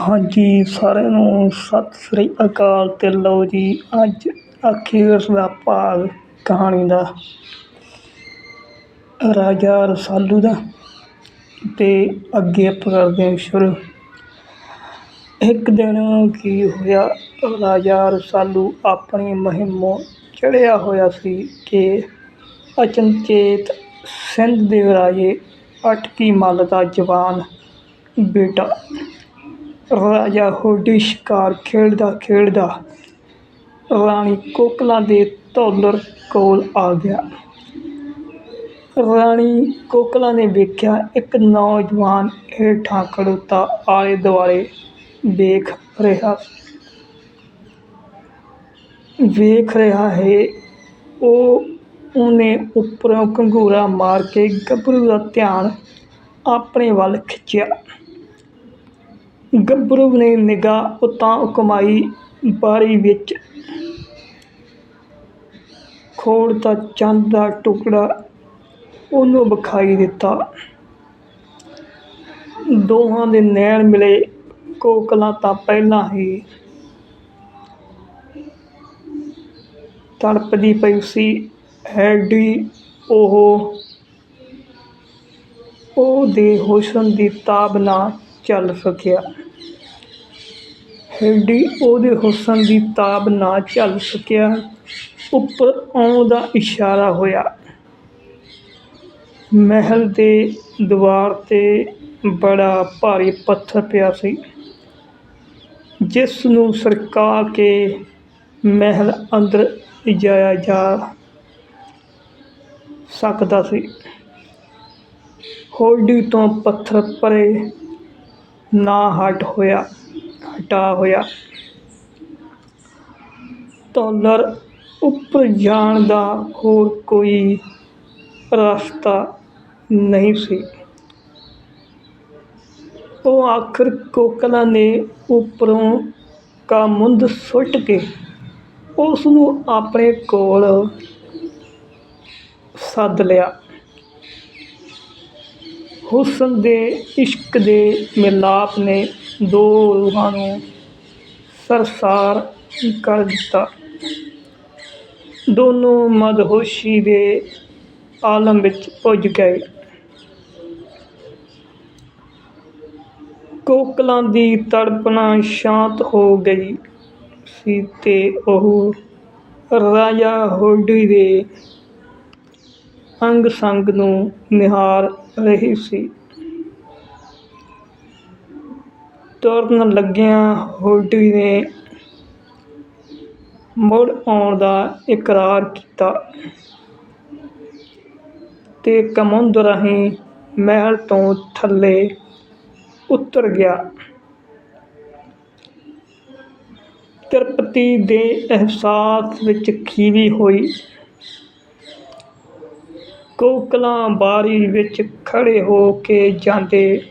ਹਾਂਜੀ, ਸਾਰਿਆਂ ਨੂੰ ਸਤਿ ਸ੍ਰੀ ਅਕਾਲ ਤੇ ਲਓ ਜੀ, ਅੱਜ ਅਖੀਰ ਦਾ ਭਾਗ ਕਹਾਣੀ ਦਾ ਰਾਜਾ ਰਸਾਲੂ ਦਾ ਤੇ ਅੱਗੇ ਆਪਾਂ ਕਰਦੇ ਹਾਂ ਸ਼ੁਰੂ। ਇੱਕ ਦਿਨ ਕੀ ਹੋਇਆ, ਰਾਜਾ ਰਸਾਲੂ ਆਪਣੀ ਮੁਹਿੰਮੋਂ ਚੜਿਆ ਹੋਇਆ ਸੀ ਕਿ ਅਚਨਚੇਤ ਸਿੰਧ ਦੇ ਰਾਜੇ ਅਟਕੀ ਮੱਲ ਦਾ ਜਵਾਨ ਬੇਟਾ ਰਾਜਾ ਹੋਡੀ ਸ਼ਿਕਾਰ ਖੇਡਦਾ ਖੇਡਦਾ ਰਾਣੀ ਕੋਕਲਾਂ ਦੇ ਧੌਲਰ ਕੋਲ ਆ ਗਿਆ। ਰਾਣੀ ਕੋਕਲਾਂ ਨੇ ਵੇਖਿਆ ਇੱਕ ਨੌਜਵਾਨ ਹੇਠਾਂ ਖੜੋਤਾ ਆਲੇ ਦੁਆਲੇ ਵੇਖ ਰਿਹਾ। ਵੇਖ ਰਿਹਾ ਹੈ, ਉਹ ਉਹਨੇ ਉੱਪਰੋਂ ਘੰਗੂਰਾ ਮਾਰ ਕੇ ਗੱਭਰੂ ਦਾ ਧਿਆਨ ਆਪਣੇ ਵੱਲ ਖਿੱਚਿਆ। ਗੱਭਰੂ ਨੇ ਨਿਗਾਹ ਉਤਾਂ ਕਮਾਈ ਬਾਰੀ ਵਿੱਚ ਖੋੜ੍ਹਤਾ ਚੰਦ ਦਾ ਟੁਕੜਾ ਉਹਨੂੰ ਵਿਖਾਈ ਦਿੱਤਾ। ਦੋਹਾਂ ਦੇ ਨੈਣ ਮਿਲੇ, ਕੋਕਲਾਂ ਤਾਂ ਪਹਿਲਾਂ ਹੀ ਤੜਪਦੀ ਪਈ ਸੀ। ਹੈਡੀ ਉਹ ਦੇ ਹੁਸਨ ਦੀ ਤਾਬ ਨਾ ਚੱਲ ਸਕਿਆ। ਹੈਡੀ ਉਹਦੇ ਹੁਸਨ ਦੀ ਤਾਬ ਨਾ ਝੱਲ ਸਕਿਆ, ਉੱਪਰ ਆਉਣ ਦਾ ਇਸ਼ਾਰਾ ਹੋਇਆ। ਮਹਿਲ ਦੇ ਦੀਵਾਰ 'ਤੇ ਬੜਾ ਭਾਰੀ ਪੱਥਰ ਪਿਆ ਸੀ, ਜਿਸ ਨੂੰ ਸਰਕਾ ਕੇ ਮਹਿਲ ਅੰਦਰ ਲਿਜਾਇਆ ਜਾ ਸਕਦਾ ਸੀ। ਹੋਲਡੀ ਤੋਂ ਪੱਥਰ ਪਰੇ ਨਾ ਹਟ ਹੋਇਆ। ਹਟਾ ਹੋਇਆ। ਧੌਲਰ ਉੱਪਰ ਜਾਣ ਦਾ ਹੋਰ ਕੋਈ ਰਸਤਾ ਨਹੀਂ ਸੀ। ਉਹ ਆਖਰ ਕੋਕਲਾਂ ਨੇ ਉੱਪਰੋਂ ਕਾਮੁੰਦ ਸੁੱਟ ਕੇ ਉਸ ਨੂੰ ਆਪਣੇ ਕੋਲ ਸੱਦ ਲਿਆ। ਹੁਸਨ ਦੇ ਇਸ਼ਕ ਦੇ ਮਿਲਾਪ ਨੇ ਦੋ ਰੂਹਾਂ ਨੂੰ ਸਰਸਾਰ ਕਰ ਦਿੱਤਾ। ਦੋਨੋਂ ਮਦਹੋਸ਼ੀ ਦੇ ਆਲਮ ਵਿੱਚ ਪੁੱਜ ਗਏ। ਕੋਕਲਾਂ ਦੀ ਤੜਪਣਾ ਸ਼ਾਂਤ ਹੋ ਗਈ ਸੀ ਤੇ ਉਹ ਰਾਜਾ ਹੋਡੀ ਦੇ ਅੰਗ ਸੰਗ ਨੂੰ ਨਿਹਾਰ ਰਹੀ ਸੀ। ਤੁਰਨ ਲੱਗਿਆਂ ਹੋਡੀ ਨੇ ਮੁੜ ਆਉਣ ਦਾ ਇਕਰਾਰ ਕੀਤਾ ਤੇ ਕਮੰਦ ਰਾਹੀਂ ਮਹਿਲ ਤੋਂ ਥੱਲੇ ਉਤਰ ਗਿਆ। ਤ੍ਰਿਪਤੀ ਦੇ ਅਹਿਸਾਸ ਵਿੱਚ ਖੀਵੀ ਹੋਈ। ਕੋਕਲਾਂ ਬਾਰੀ ਵਿੱਚ ਖੜੇ ਹੋ ਕੇ ਜਾਂਦੇ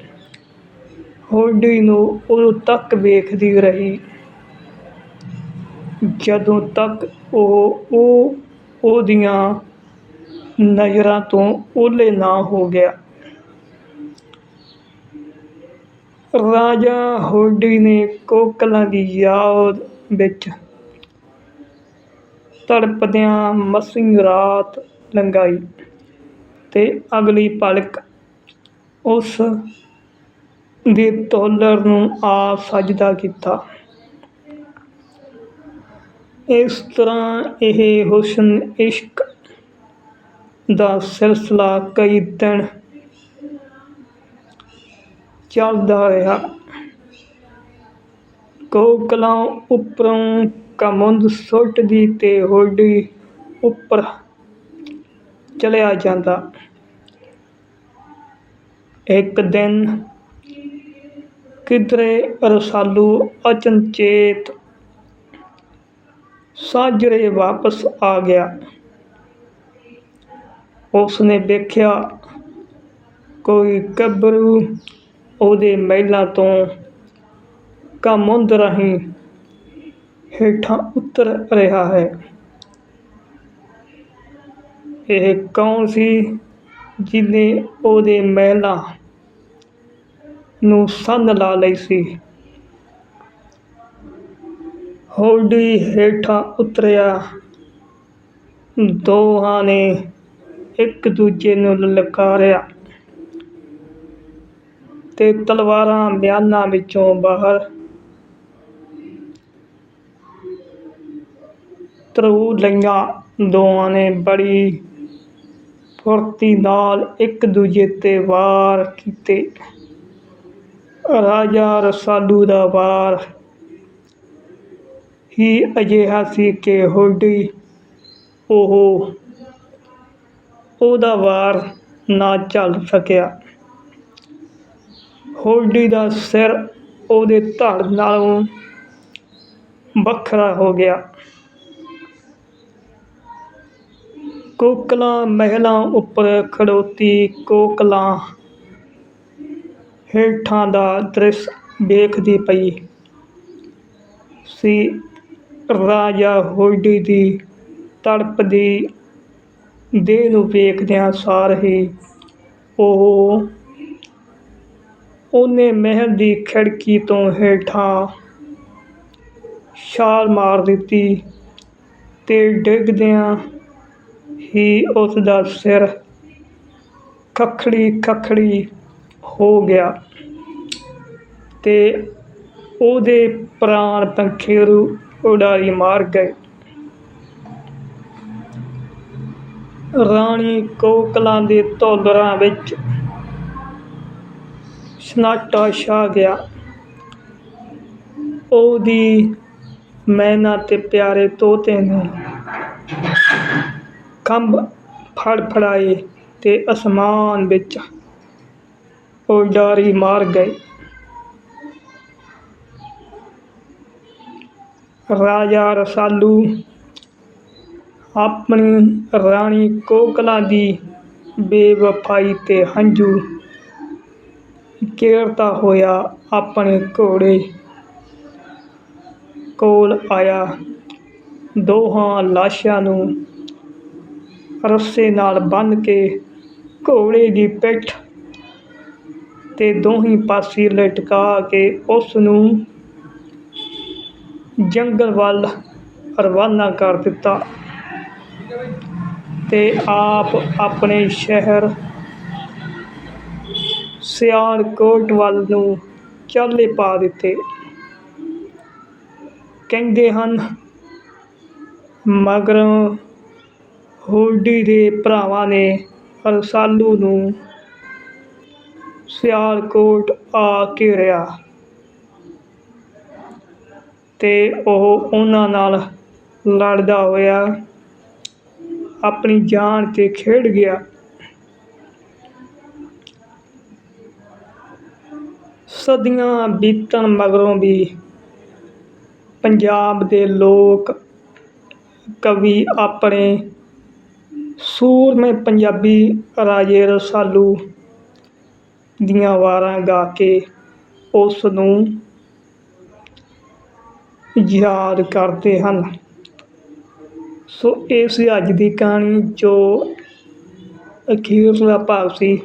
ਹੋਡੀ ਨੂੰ ਉਦੋਂ ਤੱਕ ਵੇਖਦੀ ਰਹੀ। ਜਦੋਂ ਤੱਕ ਉਹ ਉਹ ਉਹਦੀਆਂ ਨਜ਼ਰਾਂ ਤੋਂ ਓਹਲੇ ਨਾ ਹੋ ਗਿਆ। ਰਾਜਾ ਹੋਡੀ ਨੇ ਕੋਕਲਾਂ ਦੀ ਯਾਦ ਵਿੱਚ ਤੜਪਦਿਆਂ ਮਸੀਂ ਰਾਤ ਲੰਘਾਈ ਤੇ ਅਗਲੀ ਪਲਕ ਉਸ ਦੇ ਤੋਲਰ ਨੂੰ ਆ ਸਜਦਾ ਕੀਤਾ। ਇਸ ਤਰ੍ਹਾਂ ਇਹ ਹੁਸਨ ਇਸ਼ਕ ਦਾ ਸਿਲਸਿਲਾ ਕਈ ਦਿਨ ਚੱਲਦਾ ਰਿਹਾ। ਕੋਕਲਾਂ ਉੱਪਰੋਂ ਕਮੰਦ ਸੁੱਟਦੀ ਤੇ ਹੋਡੀ ਉੱਪਰ ਚਲਿਆ ਜਾਂਦਾ। ਇੱਕ ਦਿਨ ਕਿਧਰੇ ਰਸਾਲੂ ਅਚਨਚੇਤ ਸਾਜਰੇ ਵਾਪਸ ਆ ਗਿਆ। ਉਸ ਨੇ ਵੇਖਿਆ, ਕੋਈ ਗੱਭਰੂ ਉਹਦੇ ਮਹਿਲਾਂ ਤੋਂ ਕਾਮੁੰਦ ਰਾਹੀਂ ਹੇਠਾਂ ਉਤਰ ਰਿਹਾ ਹੈ। ਇਹ ਕੌਣ ਸੀ ਜਿਹਨੇ ਉਹਦੇ ਮਹਿਲਾਂ ਨੂੰ ਸੰਨ ਲਾ ਲਈ ਸੀ। ਹੌਡੀ ਹੇਠਾਂ ਉਤਰਿਆ। ਦੋਹਾਂ ਨੇ ਇੱਕ ਦੂਜੇ ਨੂੰ ਲਲਕਾਰਿਆ ਤੇ ਤਲਵਾਰਾਂ ਮਿਆਨਾਂ ਵਿੱਚੋਂ ਬਾਹਰ ਤਰੂ ਲਈਆਂ। ਦੋਵਾਂ ਨੇ ਬੜੀ ਫੁਰਤੀ ਨਾਲ ਇੱਕ ਦੂਜੇ ਤੇ ਵਾਰ ਕੀਤੇ। ਰਾਜਾ ਰਸਾਲੂ ਦਾ ਵਾਰ। ਹੀ ਅਜਿਹਾ ਸੀ ਕਿ ਹੌਡੀ ਉਹ, ਉਹਦਾ ਵਾਰ ਨਾ ਚੱਲ ਸਕਿਆ। ਹੌਡੀ ਦਾ ਸਿਰ ਉਹਦੇ ਧੜ ਨਾਲੋਂ ਵੱਖਰਾ ਹੋ ਗਿਆ। ਕੋਕਲਾਂ ਮਹਿਲਾਂ ਉੱਪਰ ਖੜੋਤੀ ਕੋਕਲਾਂ ਹੇਠਾਂ ਦਾ ਦ੍ਰਿਸ਼ ਵੇਖਦੀ ਪਈ ਸੀ। ਰਾਜਾ ਹੌਡੀ ਦੀ ਤੜਪਦੀ ਦੇਹ ਨੂੰ ਵੇਖਦਿਆਂ ਸਾਰ ਹੀ ਉਹ ਉਹਨੇ ਮਹਿਲ ਦੀ ਖਿੜਕੀ ਤੋਂ ਹੇਠਾਂ ਛਾਲ ਮਾਰ ਦਿੱਤੀ ਤੇ ਡਿੱਗਦਿਆਂ ਹੀ ਉਸ ਦਾ ਸਿਰ ਖੱਖੜੀ ਖੱਖੜੀ ਹੋ ਗਿਆ। ਤੇ ਉਹਦੇ ਪ੍ਰਾਣ ਪੰਖੇਰੂ ਉਡਾਰੀ ਮਾਰ ਗਏ। ਰਾਣੀ ਕੋਕਲਾਂ ਦੇ ਧੌਲਰਾਂ ਵਿੱਚ ਸਨਾਟਾ ਛਾ ਗਿਆ। ਉਹਦੀ ਮੈਨਾ ਤੇ ਪਿਆਰੇ ਤੋਤੇ ਨੇ ਖੰਭ ਫੜ ਫੜਾਏ ਤੇ ਅਸਮਾਨ ਵਿੱਚ ਉਡਾਰੀ ਮਾਰ ਗਏ। ਰਾਜਾ ਰਸਾਲੂ ਆਪਣੀ ਰਾਣੀ ਕੋਕਲਾਂ ਦੀ ਬੇਵਫਾਈ ਤੇ ਹੰਝੂ ਕੇਰਦਾ ਹੋਇਆ ਆਪਣੇ ਘੋੜੇ ਕੋਲ ਆਇਆ। ਦੋਹਾਂ ਲਾਸ਼ਾਂ ਨੂੰ ਰੱਸੇ ਨਾਲ ਬੰਨ੍ਹ ਕੇ ਘੋੜੇ ਦੀ ਪਿੱਠ ਤੇ ਦੋਹੀਂ ਪਾਸੇ ਲਟਕਾ ਕੇ ਉਸ ਨੂੰ ਜੰਗਲ ਵੱਲ ਰਵਾਨਾ ਕਰ ਦਿੱਤਾ ਤੇ ਆਪ ਆਪਣੇ ਸ਼ਹਿਰ ਸਿਆਲਕੋਟ ਵੱਲ ਨੂੰ ਚਾਲੇ ਪਾ ਦਿੱਤੇ। ਕਹਿੰਦੇ ਹਨ, ਮਗਰੋਂ ਹੌਡੀ ਦੇ ਭਰਾਵਾਂ ਨੇ ਰਸਾਲੂ ਨੂੰ ਸਿਆਲਕੋਟ ਆ ਘੇਰਿਆ ਅਤੇ ਉਹ ਉਹਨਾਂ ਨਾਲ ਲੜਦਾ ਹੋਇਆ ਆਪਣੀ ਜਾਨ ਤੇ ਖੇਡ ਗਿਆ। ਸਦੀਆਂ ਬੀਤਣ ਮਗਰੋਂ ਵੀ ਪੰਜਾਬ ਦੇ ਲੋਕ ਕਵੀ ਆਪਣੇ ਸੂਰਮੇ ਪੰਜਾਬੀ ਰਾਜੇ ਰਸਾਲੂ ਦੀਆਂ ਵਾਰਾਂ ਗਾ ਕੇ ਉਸ ਨੂੰ ਯਾਦ ਕਰਦੇ ਹਨ। ਸੋ ਇਹ ਸੀ ਅੱਜ ਦੀ ਕਹਾਣੀ ਜੋ ਅਖੀਰਲਾ ਭਾਗ ਸੀ।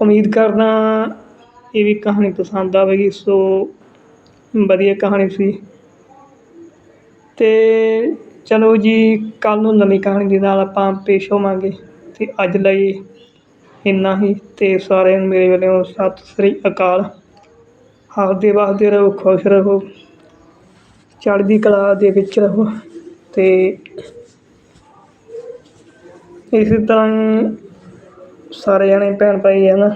ਉਮੀਦ ਕਰਦਾ ਇਹ ਵੀ ਕਹਾਣੀ ਪਸੰਦ ਆਵੇਗੀ। ਸੋ ਵਧੀਆ ਕਹਾਣੀ ਸੀ। ਤੇ ਚਲੋ ਜੀ ਕੱਲ ਨੂੰ ਨਵੀਂ ਕਹਾਣੀ ਦੇ ਨਾਲ ਆਪਾਂ ਪੇਸ਼ ਹੋਵਾਂਗੇ ਤੇ ਅੱਜ ਲਈ ਇੰਨਾ ਹੀ ਅਤੇ ਸਾਰਿਆਂ ਨੂੰ ਮੇਰੇ ਵੱਲੋਂ ਸਤਿ ਸ੍ਰੀ ਅਕਾਲ। ਹੱਸਦੇ ਵਸਦੇ ਰਹੋ, ਖੁਸ਼ ਰਹੋ, ਚੜ੍ਹਦੀ ਕਲਾ ਦੇ ਵਿੱਚ ਰਹੋ ਅਤੇ ਇਸੇ ਤਰ੍ਹਾਂ ਹੀ ਸਾਰੇ ਜਣੇ ਭੈਣ ਭਾਈ ਹਨ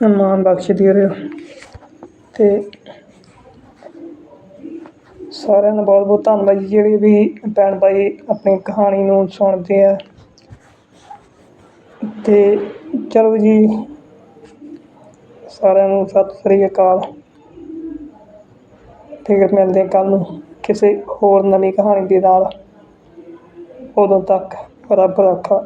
ਮਾਨ ਬਖਸ਼ਦੇ ਰਹੋ ਤੇ ਸਾਰਿਆਂ ਦਾ ਬਹੁਤ ਬਹੁਤ ਧੰਨਵਾਦ ਜੀ, ਜਿਹੜੇ ਵੀ ਭੈਣ ਭਾਈ ਆਪਣੀ ਕਹਾਣੀ ਨੂੰ ਸੁਣਦੇ ਆ। ਤੇ ਚਲੋ ਜੀ, ਸਾਰਿਆਂ ਨੂੰ ਸਤਿ ਸ੍ਰੀ ਅਕਾਲ। ਠੀਕ ਹੈ ਮਿਲਦੇ ਕੱਲ੍ਹ ਨੂੰ ਕਿਸੇ ਹੋਰ ਨਵੀਂ ਕਹਾਣੀ ਦੇ ਨਾਲ। ਉਦੋਂ ਤੱਕ ਰੱਬ ਰਾਖਾ।